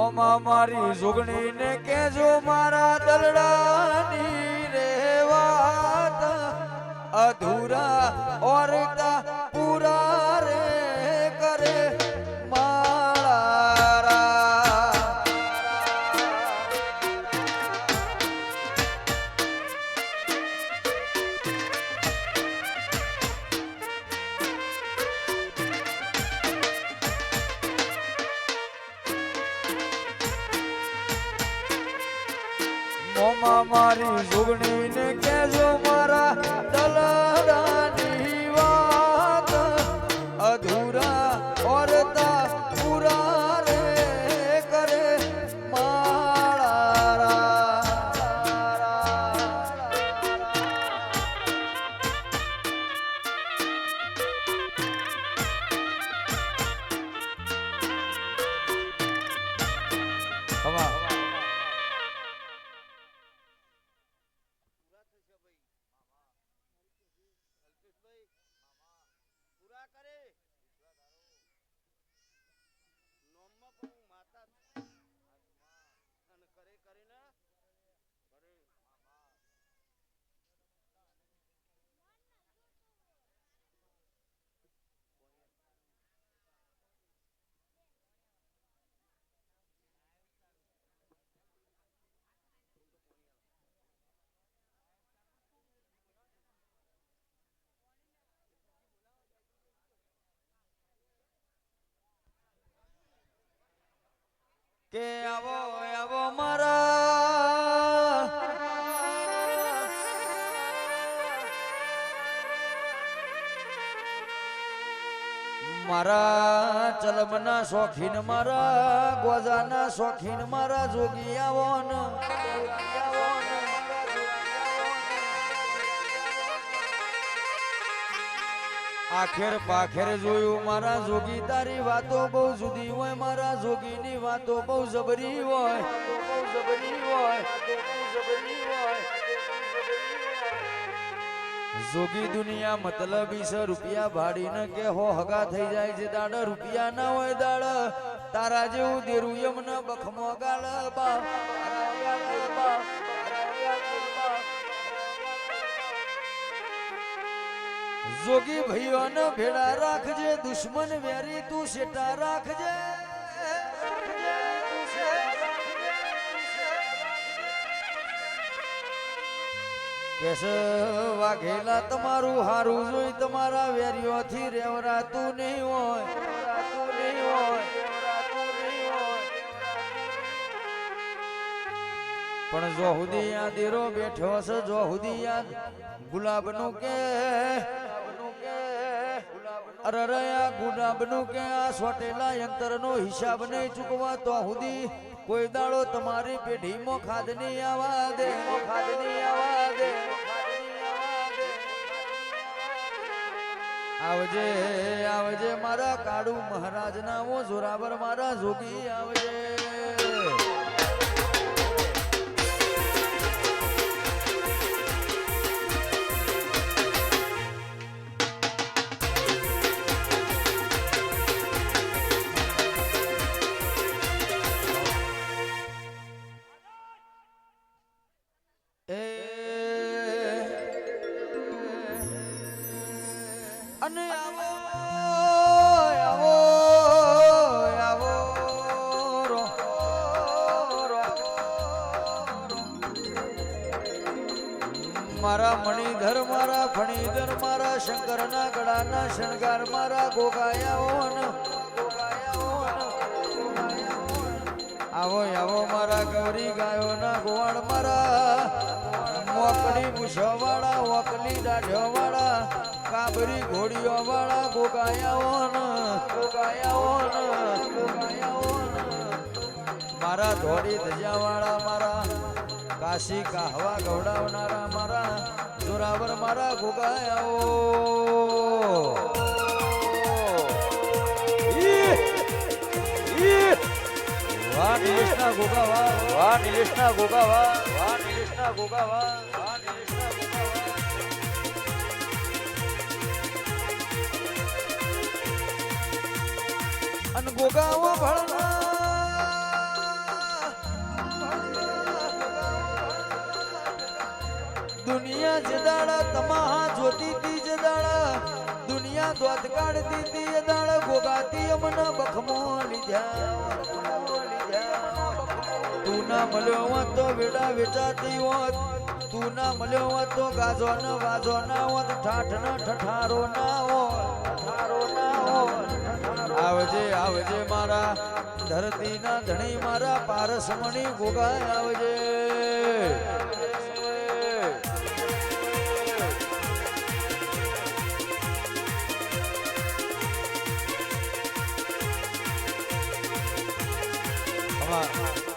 મોમાં મારી જોગણી ને કેજો મારા દલડાની રે વાત. અધૂરા ઓરતા મોમાં મારી જોગણી ને કેજો મારા દલડાની અધૂરા કે આવો આવો મારા. મારા ચલમના શોખીન મારા ગોજાના શોખીન મારા જોગી આવો ને. આખેર પાખેર જોયું મારા જોગી, તારી વાતો બહુ જુદી હોય, મારા જોગીની વાતો બહુ જબરી હોય. બહુ જોગી દુનિયા મતલબ ઈસ રૂપિયા ભાડીને કે હો હગા થઈ જાય છે, દાડ રૂપિયા ના હોય દાડ. તારા જેવું દેરું ન બખમો ગાળ બા જોગી ભાઈઓને ભેડા રાખજે, દુશ્મન વેરી તું શેટા રાખજે. કેસ વાઘેલા, તમારું હારું જોઈ તમારા વેરીઓથી રેવરાતું નહીં હોય. નહીં હોય પણ જો હુદી યાદ બેઠો છે જો હુદી આ ગુલાબનું કે અરે રે આ ગુલાબનું કે આ સોટેલા યંત્રનો હિસાબ નહીં ચૂકવા તો હુદી કોઈ દાડો તમારી પેઢીમાં ખાદ નહીં આવા દે ખાદ નહીં આવા દે આવજે આવજે મારા કાળુ મહારાજ ના હું જોરાવર મારા જોગી આવજે. મારા મણિધર મારા ફણીધર, મારા શંકરના ગળાના શણગાર, મારા ગોગાયાઓ ને આવો આવો મારા ગૌરી ગાયોના ગોવાળ, મારા મોકડી મૂછવાળા ઓકલી દાઢવાળા, કાબરી ઘોડીઓ વાળા ગોગાયાઓ ને ગોગાયાઓ ને ગોગાયાઓ ને મારા ધોળી ધજાવાળા કાશી કાહવા ગવડાવનારા મારા જોરાવર મારા ગોગાયાઓ! વાહ નિલેશના ગોગા વાહ નિલેશના ગોગા વાહ નિલેશના ગોગા વાહ નિલેશના ગોગા અન ભળના દુનિયા જદાડા દાડા તમાહા જોતી તી જદાડા દુનિયા દોત કાઢતી તી એ ભોગાતી અમને બખમો લીધા. તું ના મળ્યો હોત તો વેડા વેચાતી હોત. તું ના મળ્યો હોત તો ગાજો ન વાજો ના હોત, ઠાઠ ન ઠઠારો ના હોત ના હોત. આવજે આવજે મારા ધરતીના ધણી, મારા પારસમણી ગોગાય આવજે. Bye.